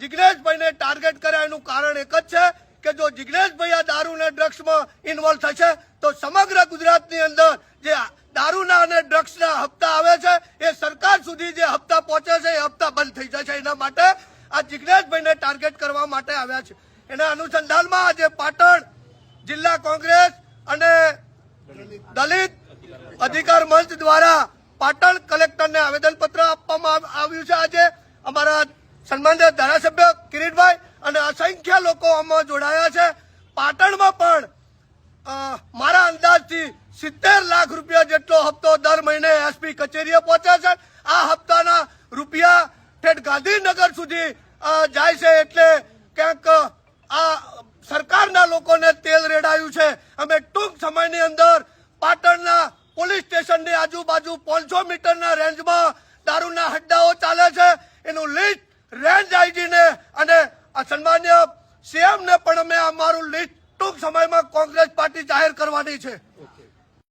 જિગ્નેશભાઈને target કર્યા એનું કારણ એક જ છે કે જો જિગ્નેશભાઈ આ દારૂ ને ડ્રગ્સમાં ઇન્વોલ્વ થશે, તો સમગ્ર ગુજરાતની અંદર જે દારૂના અને ડ્રગ્સના હપ્તા આવે છે, એ સરકાર સુધી જે હપ્તા પહોંચે છે, એ હપ્તા બંધ થઈ જશે. એના માટે આ જિગ્નેશભાઈને ટાર્ગેટ કરવા માટે આવ્યા છે. એના અનુસંધાનમાં આજે પાટણ જિલ્લા કોંગ્રેસ અને દલિત અધિકાર મંચ દ્વારા પાટણ કલેક્ટરને આવેદનપત્ર આપવામાં આવ્યું છે. આજે અમારા સન્માનીય ધારાસભ્ય કિરીટભાઈ અને અસંખ્ય લોકો આમાં જોડાયા છે. પાટણમાં પણ મારા અંદાજથી સિત્તેર લાખ રૂપિયા જેટલો હપ્તો દર મહિને એસપી કચેરીએ પહોંચે છે. આ હપ્તાના રૂપિયા ઠેઠ ગાંધીનગર સુધી જાય છે એટલે ક્યાંક આ સરકારના લોકોને તેલ રેડાયું છે. અમે ટૂંક સમયની અંદર પાટણના પોલીસ સ્ટેશનની આજુબાજુ પાંચસો મીટરના રેન્જમાં દારૂના હડ્ડાઓ ચાલે છે. એનું લિસ્ટ રેન્જ આઈજીને અને સન્માન્ય સીએમને પણ અમે અમારું લિસ્ટ ટૂંક સમયમાં કોંગ્રેસ પાર્ટી જાહેર કરવાની છે.